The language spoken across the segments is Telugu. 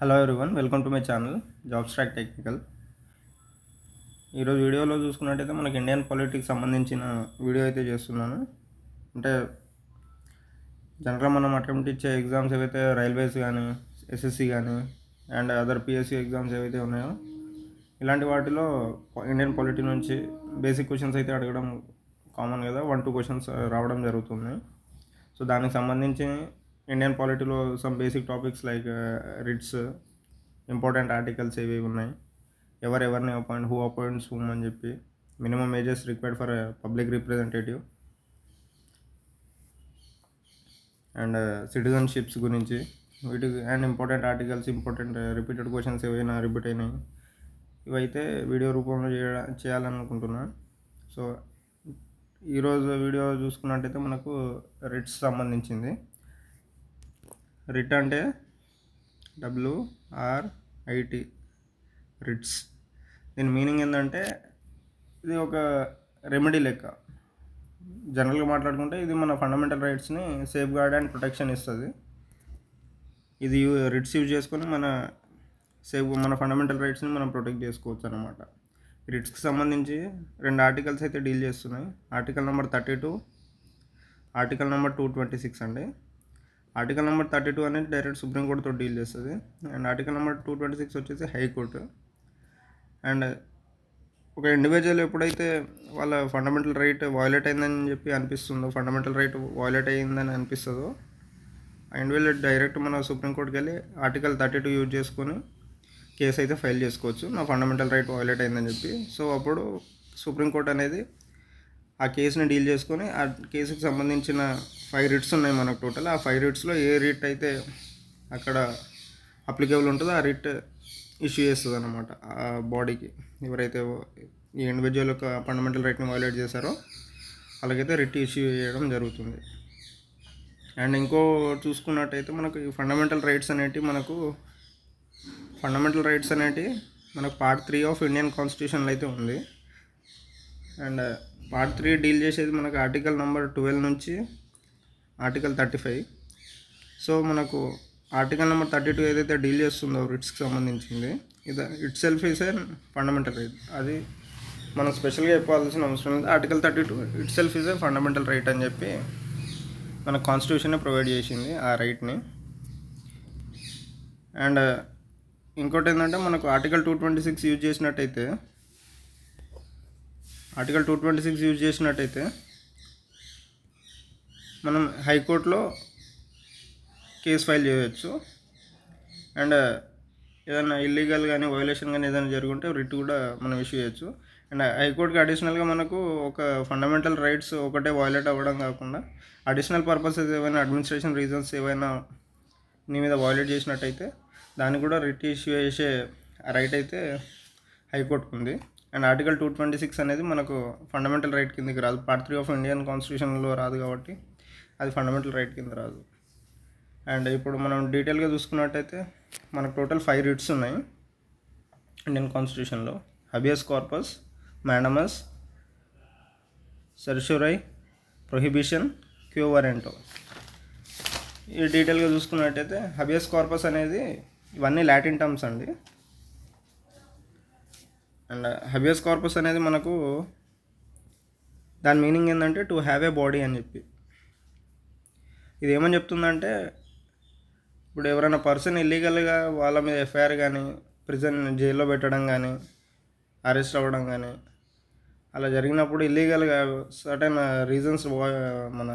Hello everyone welcome to my channel job స్ట్రాక్ technical ఈరోజు వీడియోలో చూసుకున్నట్టయితే మనకి ఇండియన్ పాలిటిక్స్ సంబంధించిన వీడియో అయితే చేస్తున్నాను. అంటే జనరల్ మనం అటెంప్ట్ ఇచ్చే ఎగ్జామ్స్ ఏవైతే రైల్వేస్ కానీ ఎస్ఎస్సి కానీ అండ్ అదర్ పిఎస్సి ఎగ్జామ్స్ ఏవైతే ఉన్నాయో ఇలాంటి వాటిలో ఇండియన్ పాలిటీ నుంచి బేసిక్ క్వశ్చన్స్ అయితే అడగడం కామన్ కదా వన్ టూ క్వశ్చన్స్ రావడం జరుగుతుంది. సో దానికి సంబంధించి Indian పాలిటీలో some basic topics like writs important articles ఏవి ఉన్నాయి? ఎవరెవరిని అపాయింట్ హూ అపాయింట్స్ హూమ్ అని చెప్పి minimum ages required for public representative and citizenships గురించి వీటికి and important articles important repeated questions ఏవైనా రిపీట్ అయినాయి. ఇవైతే వీడియో రూపంలో చేయ చేయాలనుకుంటున్నాను సో ఈరోజు వీడియో చూసుకున్నట్టయితే మనకు రిట్స్ సంబంధించింది. రిట్ అంటే డబ్ల్యూఆర్ఐటి రిట్స్. దీని మీనింగ్ ఏంటంటే ఇది ఒక రెమెడీ లెక్క. జనరల్గా మాట్లాడుకుంటే ఇది మన ఫండమెంటల్ రైట్స్ని సేఫ్ గార్డ్ అండ్ ప్రొటెక్షన్ ఇస్తుంది. ఇది రిట్స్ యూజ్ చేసుకొని మన సేఫ్ మన ఫండమెంటల్ రైట్స్ని మనం ప్రొటెక్ట్ చేసుకోవచ్చు అనమాట రిట్స్కి సంబంధించి రెండు ఆర్టికల్స్ అయితే డీల్ చేస్తున్నాయి. Article number thirty two article number two twenty six అండి. ఆర్టికల్ నెంబర్ థర్టీ టూ అనేది డైరెక్ట్ సుప్రీంకోర్టుతో డీల్ చేస్తుంది. And article number two twenty six వచ్చేసి హైకోర్టు అండ్ ఒక ఇండివిజువల్ ఎప్పుడైతే వాళ్ళ ఫండమెంటల్ రైట్ వాయిలేట్ అయిందని చెప్పి అనిపిస్తుందో ఫండమెంటల్ రైట్ వాయిలేట్ అయిందని అనిపిస్తుందో అండ్ వీళ్ళు డైరెక్ట్ మన సుప్రీంకోర్టుకి వెళ్ళి ఆర్టికల్ థర్టీ టూ యూజ్ చేసుకొని కేసు అయితే ఫైల్ చేసుకోవచ్చు. నా ఫండమెంటల్ రైట్ వాయిలేట్ అయిందని చెప్పి. సో అప్పుడు సుప్రీంకోర్టు అనేది ఆ కేసుని డీల్ చేసుకొని ఆ కేసుకి సంబంధించిన ఫైవ్ రిట్స్ ఉన్నాయి మనకు టోటల్. ఆ ఫైవ్ రిట్స్లో ఏ రిట్ అయితే అక్కడ అప్లికేబుల్ ఉంటుందో ఆ రిట్ ఇష్యూ చేస్తుంది అనమాట ఆ బాడీకి. ఎవరైతే ఈ ఇండివిజువల్ యొక్క ఫండమెంటల్ రైట్ని వైలేట్ చేశారో అలాగైతే రిట్ ఇష్యూ చేయడం జరుగుతుంది. అండ్ ఇంకో చూసుకున్నట్టయితే మనకు ఈ ఫండమెంటల్ రైట్స్ అనేటివి మనకు ఫండమెంటల్ రైట్స్ అనేటివి మనకు పార్ట్ త్రీ ఆఫ్ ఇండియన్ కాన్స్టిట్యూషన్లో అయితే ఉంది. అండ్ పార్ట్ త్రీ డీల్ చేసేది మనకు ఆర్టికల్ నెంబర్ ట్వెల్వ్ నుంచి ఆర్టికల్ థర్టీ ఫైవ్ సో మనకు ఆర్టికల్ నెంబర్ థర్టీ టూ ఏదైతే డీల్ చేస్తుందో రిట్స్కి సంబంధించింది ఇది itself is a fundamental right అది మనం స్పెషల్గా చెప్పాల్సిన అవసరం లేదు. Article thirty two itself is a fundamental right అని చెప్పి మన కాన్స్టిట్యూషన్ ప్రొవైడ్ చేసింది ఆ రైట్ని అండ్ ఇంకోటి ఏంటంటే మనకు article two twenty six use చేసినట్టయితే article two twenty six use చేసినట్టయితే మనం హైకోర్టులో కేసు ఫైల్ చేయవచ్చు అండ్ ఏదైనా ఇల్లీగల్ కానీ వైలేషన్ కానీ ఏదైనా జరుగుంటే రిట్ కూడా మనం ఇష్యూ చేయొచ్చు. అండ్ హైకోర్టుకి అడిషనల్గా మనకు ఒక ఫండమెంటల్ రైట్స్ ఒకటే వైలేట్ అవ్వడం కాకుండా అడిషనల్ పర్పసెస్ ఏవైనా అడ్మినిస్ట్రేషన్ రీజన్స్ ఏవైనా నీ మీద వైలేట్ చేసినట్టయితే దాన్ని కూడా రిట్ ఇష్యూ చేసే రైట్ అయితే హైకోర్టుకు ఉంది. And article two twenty six అనేది మనకు ఫండమెంటల్ రైట్ కిందకి రాదు. పార్ట్ త్రీ ఆఫ్ ఇండియన్ కాన్స్టిట్యూషన్లో రాదు కాబట్టి అది ఫండమెంటల్ రైట్ కింద రాదు. అండ్ ఇప్పుడు మనం డీటెయిల్గా చూసుకున్నట్టయితే మనకు టోటల్ ఫైవ్ రిట్స్ ఉన్నాయి ఇండియన్ కాన్స్టిట్యూషన్లో హబియస్ కార్పస్ మ్యాడమస్ సర్షురై ప్రొహిబిషన్ క్యూవరెంటో ఈ డీటెయిల్గా చూసుకున్నట్టయితే హబియస్ కార్పస్ అనేది ఇవన్నీ లాటిన్ టర్మ్స్ అండి. అండ్ హబియస్ కార్పస్ అనేది మనకు దాని మీనింగ్ ఏంటంటే టు హ్యావ్ ఏ బాడీ అని చెప్పి. ఇది ఏమని చెప్తుందంటే ఇప్పుడు ఎవరైనా పర్సన్ ఇల్లీగల్గా వాళ్ళ మీద ఎఫ్ఐఆర్ కానీ ప్రిజన్ జైల్లో పెట్టడం కానీ అరెస్ట్ అవ్వడం కానీ అలా జరిగినప్పుడు ఇల్లీగల్గా సర్టెన్ రీజన్స్ మన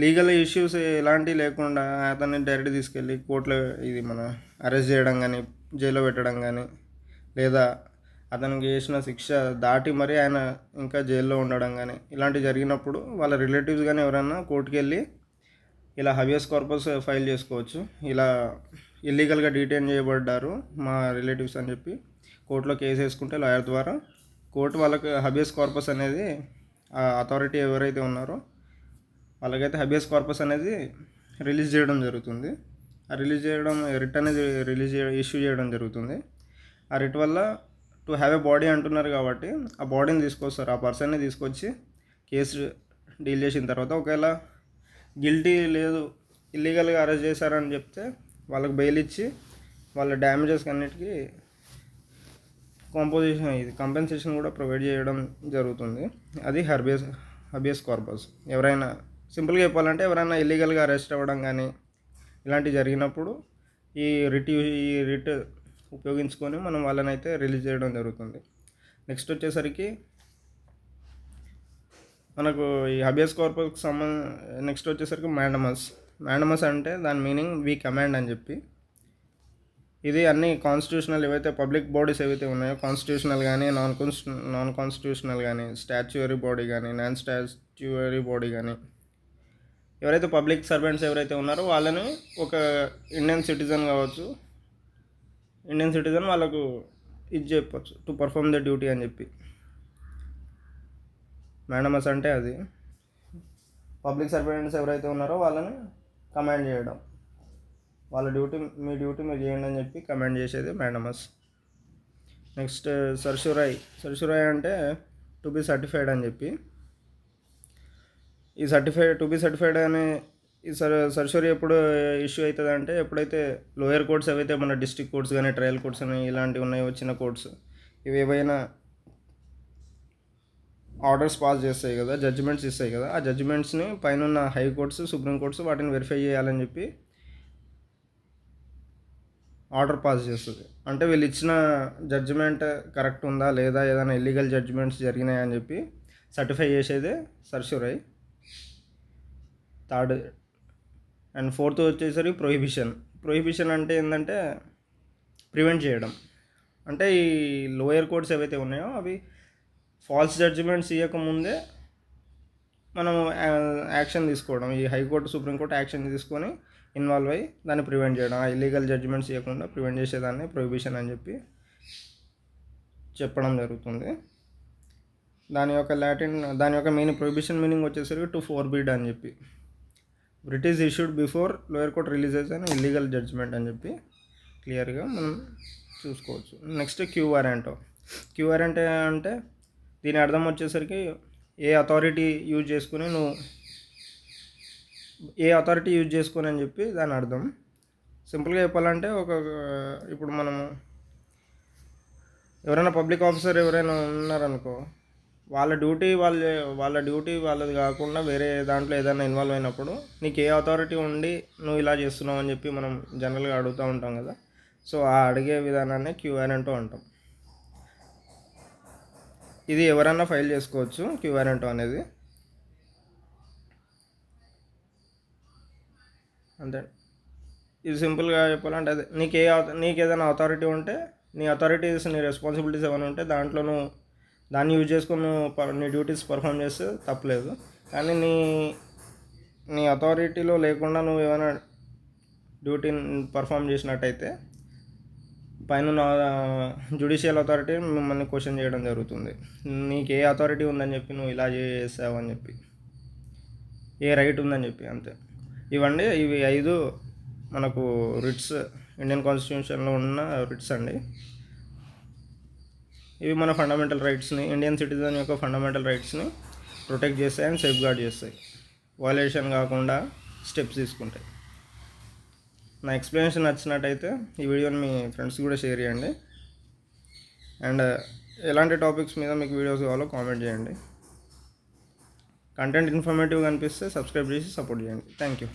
లీగల్ ఇష్యూస్ ఎలాంటివి లేకుండా అతన్ని డైరెక్ట్ తీసుకెళ్ళి కోర్టులో ఇది మన అరెస్ట్ చేయడం కానీ జైల్లో పెట్టడం కానీ లేదా అతనికి చేసిన శిక్ష దాటి మరీ ఆయన ఇంకా జైల్లో ఉండడం కానీ ఇలాంటివి జరిగినప్పుడు వాళ్ళ రిలేటివ్స్ కానీ ఎవరైనా కోర్టుకి వెళ్ళి ఇలా హబియస్ కార్పస్ ఫైల్ చేసుకోవచ్చు. ఇలా ఇల్లీగల్గా డీటైన్ చేయబడ్డారు మా రిలేటివ్స్ అని చెప్పి కోర్టులో కేసు వేసుకుంటే లాయర్ ద్వారా. కోర్టు వాళ్ళకి హబియస్ కార్పస్ అనేది ఆ అథారిటీ ఎవరైతే ఉన్నారో వాళ్ళకైతే హబియస్ కార్పస్ అనేది రిలీజ్ చేయడం జరుగుతుంది. ఆ రిలీజ్ చేయడం రిట్ అనేది రిలీజ్ ఇష్యూ చేయడం జరుగుతుంది. ఆ రిట్ వల్ల టు హ్యావ్ ఏ బాడీ అంటున్నారు కాబట్టి ఆ బాడీని తీసుకొస్తారు ఆ పర్సన్ని తీసుకొచ్చి కేసు డీల్ చేసిన తర్వాత ఒకవేళ గిల్టీ లేదు ఇల్లీగల్గా అరెస్ట్ చేశారని చెప్తే వాళ్ళకి బెయిల్ ఇచ్చి వాళ్ళ డ్యామేజెస్ అన్నిటికీ కాంపోజిషన్ ఇది కంపెన్సేషన్ కూడా ప్రొవైడ్ చేయడం జరుగుతుంది. అది హర్బియస్ హబియస్ కార్పస్. ఎవరైనా సింపుల్గా చెప్పాలంటే ఎవరైనా ఇల్లీగల్గా అరెస్ట్ అవ్వడం కానీ ఇలాంటివి జరిగినప్పుడు ఈ రిట్ ఈ రిట్ ఉపయోగించుకొని మనం వాళ్ళని అయితే రిలీజ్ చేయడం జరుగుతుంది. నెక్స్ట్ వచ్చేసరికి మనకు ఈ హబియస్ కార్పస్కి సంబంధ నెక్స్ట్ వచ్చేసరికి మ్యాండమస్ మ్యాండమస్ అంటే దాని మీనింగ్ వీ కమాండ్ అని చెప్పి. ఇది అన్ని కాన్స్టిట్యూషనల్ ఏవైతే పబ్లిక్ బాడీస్ ఏవైతే ఉన్నాయో కాన్స్టిట్యూషనల్ కానీ నాన్ కాన్స్టి నాన్ కాన్స్టిట్యూషనల్ కానీ స్టాచ్యువరీ బాడీ కానీ నాన్ స్టాచ్యువరీ బాడీ కానీ ఎవరైతే పబ్లిక్ సర్వెంట్స్ ఎవరైతే ఉన్నారో వాళ్ళని ఒక ఇండియన్ సిటిజన్ కావచ్చు ఇండియన్ సిటిజన్ వాళ్ళకు ఇది చెప్పచ్చు. టు పర్ఫామ్ ద డ్యూటీ అని చెప్పి. మేడమస్ అంటే అది. పబ్లిక్ సర్వెంట్స్ ఎవరైతే ఉన్నారో వాళ్ళని కమాండ్ చేయడం. వాళ్ళ డ్యూటీ మీ డ్యూటీ మీరు చేయండి అని చెప్పి కమాండ్ చేసేది మేడమస్ నెక్స్ట్ సర్సురాయ్ సర్సురాయ్ అంటే టు బి సర్టిఫైడ్ అని చెప్పి. ఈ సర్టిఫైడ్ టు బి సర్టిఫైడ్ అనే ఈ సర్ సర్షరీ ఎప్పుడు ఇష్యూ అవుతుంది అంటే ఎప్పుడైతే లోయర్ కోర్ట్స్ ఏవైతే మన డిస్ట్రిక్ట్ కోర్ట్స్ కానీ ట్రయల్ కోర్ట్స్ అని ఇలాంటివి ఉన్నాయో చిన్న కోర్ట్స్ ఇవి ఏవైనా ఆర్డర్స్ పాస్ చేస్తాయి కదా జడ్జిమెంట్స్ ఇస్తాయి కదా ఆ జడ్జిమెంట్స్ని పైన ఉన్న హై కోర్ట్స్ సుప్రీం కోర్ట్స్ వాటిని వెరిఫై చేయాలని చెప్పి ఆర్డర్ పాస్ చేస్తుంది. అంటే వీళ్ళు ఇచ్చిన జడ్జిమెంట్ కరెక్ట్ ఉందా లేదా ఏదైనా ఇల్లీగల్ జడ్జిమెంట్స్ జరిగినాయా అని చెప్పి సర్టిఫై చేసేదే సర్ష్యూరై థర్డ్ అండ్ ఫోర్త్ వచ్చేసరికి ప్రొహిబిషన్. ప్రొహిబిషన్ అంటే ఏంటంటే ప్రివెంట్ చేయడం. అంటే ఈ లోయర్ కోర్ట్స్ ఏవైతే ఉన్నాయో అవి ఫాల్స్ జడ్జిమెంట్స్ ఇవ్వకముందే మనం యాక్షన్ తీసుకోవడం. ఈ high court supreme court action తీసుకొని ఇన్వాల్వ్ అయ్యి దాన్ని ప్రివెంట్ చేయడం. ఆ ఇల్లీగల్ జడ్జిమెంట్స్ ఇవ్వకుండా ప్రివెంట్ చేసేదాన్ని ప్రొహిబిషన్ అని చెప్పి చెప్పడం జరుగుతుంది. దాని యొక్క లాటిన్ దాని యొక్క మీనింగ్ ప్రొహిబిషన్ మీనింగ్ వచ్చేసరికి టు ఫోర్ బీడ్ అని చెప్పి. British issued before lower court releases అని ఇల్లీగల్ జడ్జ్మెంట్ అని చెప్పి క్లియర్గా మనం చూసుకోవచ్చు. Next quo warranto quo warrant అంటే దీని అర్థం వచ్చేసరికి ఏ అథారిటీ యూజ్ చేసుకుని నువ్వు ఏ అథారిటీ యూజ్ చేసుకుని అని చెప్పి దాని అర్థం. సింపుల్గా చెప్పాలంటే ఒక ఇప్పుడు మనము ఎవరైనా పబ్లిక్ ఆఫీసర్ ఎవరైనా ఉన్నారనుకో వాళ్ళ డ్యూటీ వాళ్ళ వాళ్ళ డ్యూటీ వాళ్ళది కాకుండా వేరే దాంట్లో ఏదైనా ఇన్వాల్వ్ అయినప్పుడు నీకు ఏ అథారిటీ ఉండి నువ్వు ఇలా చేస్తున్నావు అని చెప్పి మనం జనరల్గా అడుగుతూ ఉంటాం కదా. సో ఆ అడిగే విధానాన్ని క్యూఆర్ఎంటో అంటాం ఇది ఎవరైనా ఫైల్ చేసుకోవచ్చు క్యూఆర్ఎంటో అనేది. అంతే. ఇది సింపుల్గా చెప్పాలంటే అదే. నీకు ఏ నీకు ఏదైనా అథారిటీ ఉంటే నీ అథారిటీస్ నీ రెస్పాన్సిబిలిటీస్ ఏమైనా ఉంటే దాంట్లో నువ్వు దాన్ని యూజ్ చేసుకుని నువ్వు నీ డ్యూటీస్ పర్ఫామ్ చేస్తే తప్పలేదు. కానీ నీ నీ అథారిటీలో లేకుండా నువ్వు ఏమైనా డ్యూటీని పర్ఫామ్ చేసినట్టయితే పైన జుడిషియల్ అథారిటీ మిమ్మల్ని క్వశ్చన్ చేయడం జరుగుతుంది. నీకు ఏ అథారిటీ ఉందని చెప్పి నువ్వు ఇలా చేసావు అని చెప్పి. ఏ రైట్ ఉందని చెప్పి అంతే. ఇవండి ఇవి ఐదు మనకు రిట్స్ ఇండియన్ కాన్స్టిట్యూషన్లో ఉన్న రిట్స్ అండి. ఇవి మన ఫండమెంటల్ రైట్స్ని ఇండియన్ సిటిజన్ యొక్క ఫండమెంటల్ రైట్స్ని ప్రొటెక్ట్ చేస్తాయి అండ్ సేఫ్ గార్డ్ చేస్తాయి. వయలేషన్ కాకుండా స్టెప్స్ తీసుకుంటాయి. నా ఎక్స్ప్లెనేషన్ నచ్చినట్టయితే ఈ వీడియోని మీ ఫ్రెండ్స్ కూడా షేర్ చేయండి. అండ్ uh, ఎలాంటి టాపిక్స్ మీద మీకు వీడియోస్ కావాలో కామెంట్ చేయండి. కంటెంట్ ఇన్ఫర్మేటివ్గా అనిపిస్తే సబ్స్క్రైబ్ చేసి సపోర్ట్ చేయండి. Thank you